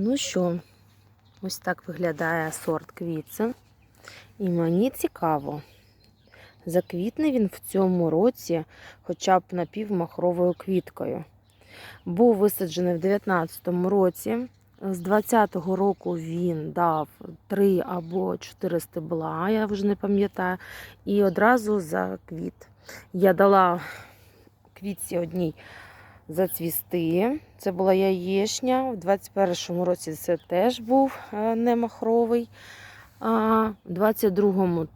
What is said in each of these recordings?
Ну що, ось так виглядає сорт квітця. І мені цікаво, заквітне він в цьому році хоча б напівмахровою квіткою. Був висаджений в 2019 році. З 20-го року він дав 3 або 4 стебла, я вже не пам'ятаю, і одразу заквіт. Я дала квітці одній зацвісти. Це була яєчня. У 21-му році це теж був е, немахровий. А в 22-му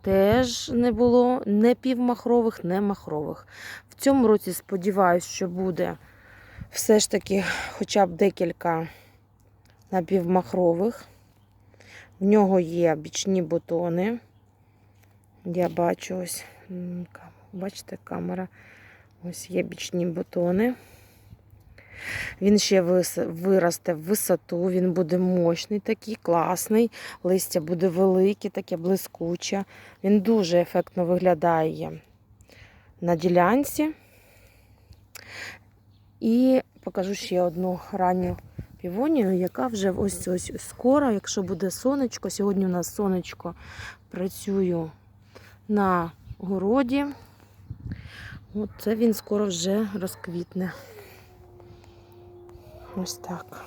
теж не було не півмахрових, не махрових. В цьому році сподіваюся, що буде все ж таки хоча б декілька напівмахрових. В нього є бічні бутони. Я бачу ось, бачите, камера. Ось є бічні бутони. Він ще виросте в висоту, він буде мощний, такий, класний. Листя буде велике, таке блискуче. Він дуже ефектно виглядає на ділянці. І покажу ще одну ранню півонію, яка вже ось ось скоро, якщо буде сонечко. Сьогодні у нас сонечко працюю на городі. От це він скоро вже розквітне. Ось так.